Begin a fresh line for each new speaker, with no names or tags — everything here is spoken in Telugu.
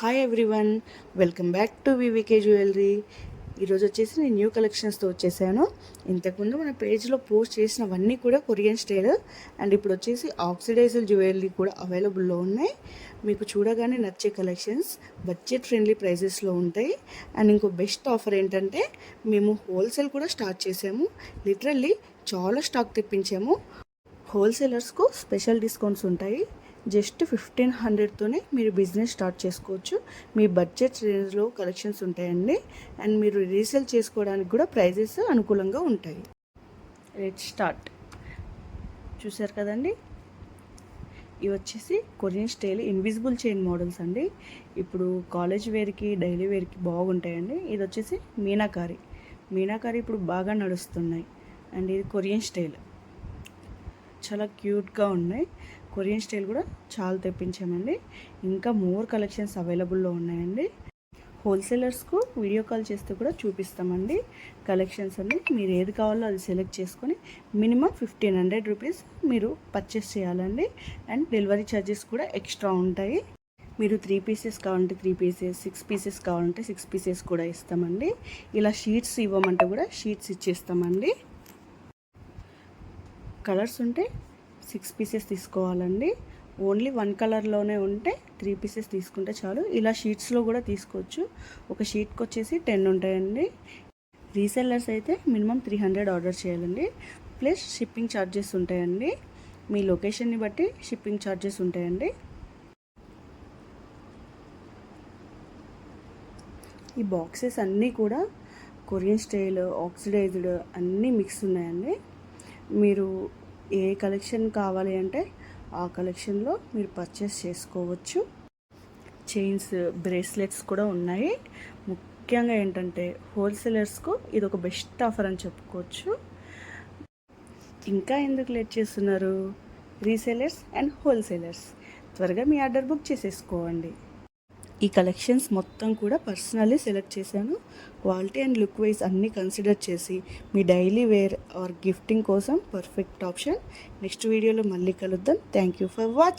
Hi everyone welcome back to VVK jewellery ఈరోజు వచ్చేసి నేను న్యూ కలెక్షన్స్తో వచ్చేసాను. ఇంతకుముందు మన పేజ్లో పోస్ట్ చేసినవన్నీ కూడా కొరియన్ స్టైల్ అండ్ ఇప్పుడు వచ్చేసి ఆక్సిడైజల్ జ్యువెలరీ కూడా అవైలబుల్లో ఉన్నాయి. మీకు చూడగానే నచ్చే కలెక్షన్స్ బడ్జెట్ ఫ్రెండ్లీ ప్రైజెస్లో ఉంటాయి. అండ్ ఇంకో బెస్ట్ ఆఫర్ ఏంటంటే మేము హోల్సేల్ కూడా స్టార్ట్ చేసాము. లిటరల్లీ చాలా స్టాక్ తెప్పించాము. హోల్సేలర్స్కు స్పెషల్ డిస్కౌంట్స్ ఉంటాయి. జస్ట్ ఫిఫ్టీన్ హండ్రెడ్తోనే మీరు బిజినెస్ స్టార్ట్ చేసుకోవచ్చు. మీ బడ్జెట్ రేంజ్లో కలెక్షన్స్ ఉంటాయండి. అండ్ మీరు రీసేల్ చేసుకోవడానికి కూడా ప్రైజెస్ అనుకూలంగా ఉంటాయి. రేట్ స్టార్ట్ చూసారు కదండి? ఇవి వచ్చేసి Korean style invisible chain models అండి. ఇప్పుడు కాలేజ్ వేర్కి డైలీ వేర్కి బాగుంటాయండి. ఇది వచ్చేసి మీనాకారి. మీనాకారి ఇప్పుడు బాగా నడుస్తున్నాయి. అండ్ ఇది కొరియన్ స్టైల్. చాలా క్యూట్గా ఉన్నాయి. కొరియన్ స్టైల్ కూడా చాలా తెప్పించామండి. ఇంకా మోర్ కలెక్షన్స్ అవైలబుల్లో ఉన్నాయండి. హోల్సేలర్స్కు వీడియో కాల్ చేస్తే కూడా చూపిస్తామండి. కలెక్షన్స్ అన్ని మీరు ఏది కావాలో అది సెలెక్ట్ చేసుకొని మినిమం ఫిఫ్టీన్ హండ్రెడ్ రూపీస్ మీరు పర్చేస్ చేయాలండి. అండ్ డెలివరీ ఛార్జెస్ కూడా ఎక్స్ట్రా ఉంటాయి. మీరు త్రీ పీసెస్ కావాలంటే త్రీ పీసెస్ సిక్స్ పీసెస్ కావాలంటే సిక్స్ పీసెస్ కూడా ఇస్తామండి. ఇలా షీట్స్ ఇవ్వమంటే కూడా షీట్స్ ఇచ్చేస్తామండి. కలర్స్ ఉంటే సిక్స్ పీసెస్ తీసుకోవాలండి. ఓన్లీ వన్ కలర్లోనే ఉంటే త్రీ పీసెస్ తీసుకుంటే చాలు. ఇలా షీట్స్లో కూడా తీసుకోవచ్చు. ఒక షీట్కి వచ్చేసి టెన్ ఉంటాయండి. రీసెల్లర్స్ అయితే మినిమం త్రీ హండ్రెడ్ ఆర్డర్ చేయాలండి. ప్లస్ షిప్పింగ్ ఛార్జెస్ ఉంటాయండి. మీ లొకేషన్ని బట్టి షిప్పింగ్ ఛార్జెస్ ఉంటాయండి. ఈ బాక్సెస్ అన్నీ కూడా కొరియన్ స్టైల్ ఆక్సిడైజ్డ్ అన్నీ మిక్స్ ఉన్నాయండి. మీరు ఏ కలెక్షన్ కావాలి అంటే ఆ కలెక్షన్లో మీరు పర్చేస్ చేసుకోవచ్చు. చైన్స్ బ్రేస్లెట్స్ కూడా ఉన్నాయి. ముఖ్యంగా ఏంటంటే హోల్సేలర్స్కు ఇది ఒక బెస్ట్ ఆఫర్ అని చెప్పుకోవచ్చు. ఇంకా ఎందుకు లేట్ చేస్తున్నారు? Resellers and wholesalers. త్వరగా మీ ఆర్డర్ బుక్ చేసేసుకోండి. ఈ కలెక్షన్స్ మొత్తం కూడా పర్సనల్లీ సెలెక్ట్ చేశాను. క్వాలిటీ అండ్ లుక్ వైజ్ అన్నీ కన్సిడర్ చేసి మీ డైలీ వేర్ ఆర్ గిఫ్టింగ్ కోసం పర్ఫెక్ట్ ఆప్షన్. నెక్స్ట్ వీడియోలో మళ్ళీ కలుద్దాం. Thank you for watching